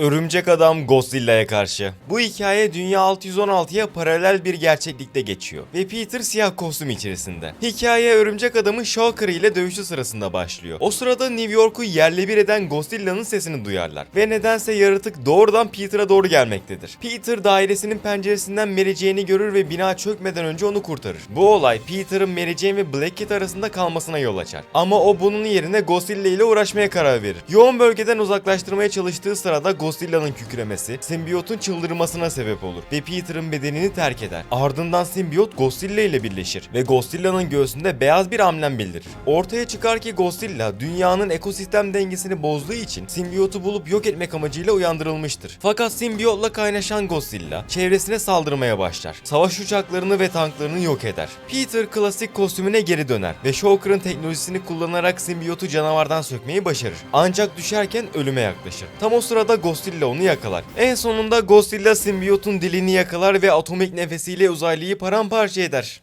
Örümcek Adam Godzilla'ya karşı. Bu hikaye Dünya 616'ya paralel bir gerçeklikte geçiyor ve Peter siyah kostüm içerisinde. Hikaye Örümcek Adam'ın Shocker ile dövüşü sırasında başlıyor. O sırada New York'u yerle bir eden Godzilla'nın sesini duyarlar ve nedense yaratık doğrudan Peter'a doğru gelmektedir. Peter dairesinin penceresinden Mary görür ve bina çökmeden önce onu kurtarır. Bu olay Peter'ın Mary ve Black Cat arasında kalmasına yol açar. Ama o bunun yerine Godzilla ile uğraşmaya karar verir. Yoğun bölgeden uzaklaştırmaya çalıştığı sırada Godzilla'nın kükremesi simbiyotun çıldırmasına sebep olur ve Peter'ın bedenini terk eder. Ardından simbiyot Godzilla ile birleşir ve Godzilla'nın göğsünde beyaz bir amblem bildirir. Ortaya çıkar ki Godzilla dünyanın ekosistem dengesini bozduğu için simbiyotu bulup yok etmek amacıyla uyandırılmıştır. Fakat simbiyotla kaynaşan Godzilla çevresine saldırmaya başlar. Savaş uçaklarını ve tanklarını yok eder. Peter klasik kostümüne geri döner ve Shocker'ın teknolojisini kullanarak simbiyotu canavardan sökmeyi başarır. Ancak düşerken ölüme yaklaşır. Tam o sırada Godzilla onu yakalar. En sonunda Godzilla simbiyotun dilini yakalar ve atomik nefesiyle uzaylıyı paramparça eder.